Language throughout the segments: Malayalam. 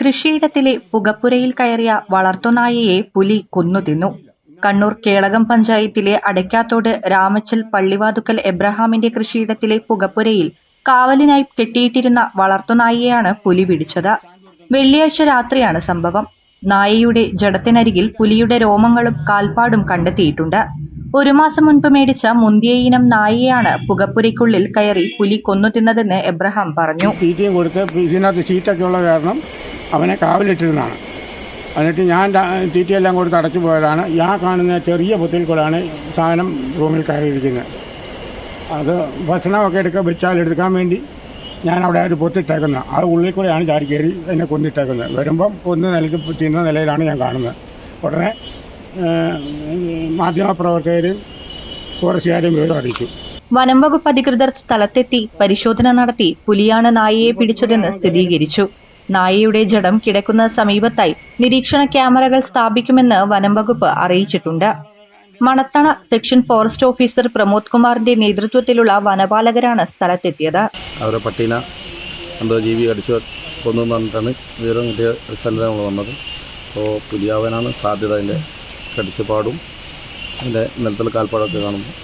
കൃഷിയിടത്തിലെ പുകപ്പുരയിൽ കയറിയ വളർത്തുനായയെ പുലി കൊന്നുതിന്നു കണ്ണൂർ കേളകം പഞ്ചായത്തിലെ അടയ്ക്കാത്തോട് രാമച്ചൽ പള്ളിവാതുക്കൽ എബ്രഹാമിന്റെ കൃഷിയിടത്തിലെ പുകപ്പുരയിൽ കാവലിനായി കെട്ടിയിട്ടിരുന്ന വളർത്തുനായയാണ് പുലി പിടിച്ചത്. വെള്ളിയാഴ്ച രാത്രിയാണ് സംഭവം. നായയുടെ ജഡത്തിനരികിൽ പുലിയുടെ രോമങ്ങളും കാൽപ്പാടും കണ്ടെത്തിയിട്ടുണ്ട്. ഒരു മാസം മുൻപ് മേടിച്ച മുന്തിയ ഇനം നായിയാണ് പുകപ്പുരയ്ക്കുള്ളിൽ കയറി പുലി കൊന്നു തിന്നതെന്ന് എബ്രഹാം പറഞ്ഞു. കൊടുത്ത് ഇതിനകത്ത് ചീറ്റൊക്കെ ഉള്ള കാരണം അവനെ കാവലിട്ടിരുന്നതാണ്. എന്നിട്ട് ഞാൻ തീറ്റയെല്ലാം കൊടുത്ത് അടച്ചു പോയതാണ്. ഞാൻ കാണുന്ന ചെറിയ പൊത്തിൽ കൂടെയാണ് സാധനം റൂമിൽ കയറിയിരിക്കുന്നത്. അത് ഭക്ഷണമൊക്കെ എടുക്കാൻ വെച്ചാൽ എടുക്കാൻ വേണ്ടി ഞാൻ അവിടെ ഒരു പൊത്തിട്ടേക്കുന്നത്. ആ ഉള്ളിൽ കൂടെയാണ് ചാടി കയറി എന്നെ കൊന്നിട്ടേക്കുന്നത്. വരുമ്പം കൊന്ന് നിലയ്ക്ക് തിന്ന നിലയിലാണ് ഞാൻ കാണുന്നത്. ഉടനെ മാധ്യമപ്രവർത്തകരും ഫോറസ്റ്റുകാരും വിവരം അറിയിച്ചു. വനം വകുപ്പ് അധികൃതർ സ്ഥലത്തെത്തി പരിശോധന നടത്തി പുലിയാണ് നായയെ പിടിച്ചതെന്ന് സ്ഥിരീകരിച്ചു. നായയുടെ ജഡം കിടക്കുന്ന സമീപത്തായി നിരീക്ഷണ ക്യാമറകൾ സ്ഥാപിക്കുമെന്ന് വനം വകുപ്പ് അറിയിച്ചിട്ടുണ്ട്. Manathana section forest officer Pramod കുമാറിന്റെ നേതൃത്വത്തിലുള്ള വനപാലകരാണ് സ്ഥലത്തെത്തിയത്. അവരെ പട്ടീന എന്തോ ജീവി അടിച്ചു കൊന്നു പറഞ്ഞിട്ടാണ് വിവരം കിട്ടിയ സ്ഥലത്ത് നമ്മൾ വന്നത് അപ്പോൾ പുലിയാവനാണ് സാധ്യത അതിന്റെ. കടിച്ച പാടും. അതിന്റെ നിലത്തുള്ള കാൽപ്പാടൊക്കെ കാണുമ്പോൾ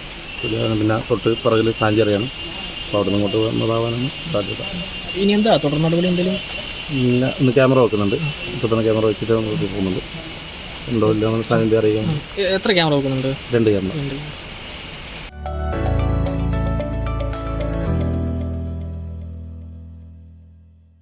പിന്നെ തൊട്ട് പിറകിൽ സാഞ്ചറിയാണ്. അപ്പോൾ അവിടെ നിന്ന് ഇങ്ങോട്ട് വന്നതാവാനാണ് സാധ്യത. ഇനി എന്താ? തുടർ നടപടി എന്തെങ്കിലും? ഇല്ല ഇന്ന് ക്യാമറ വെക്കുന്നുണ്ട്. ഇപ്പോൾ തന്നെ ക്യാമറ വെച്ചിട്ട് നമ്മൾ പോകുന്നുണ്ട്. ഉണ്ടോ ഇല്ല നമ്മൾ സാന്നിധ്യം അറിയാം എത്ര ക്യാമറ വെക്കുന്നുണ്ട്? രണ്ട് ക്യാമറ.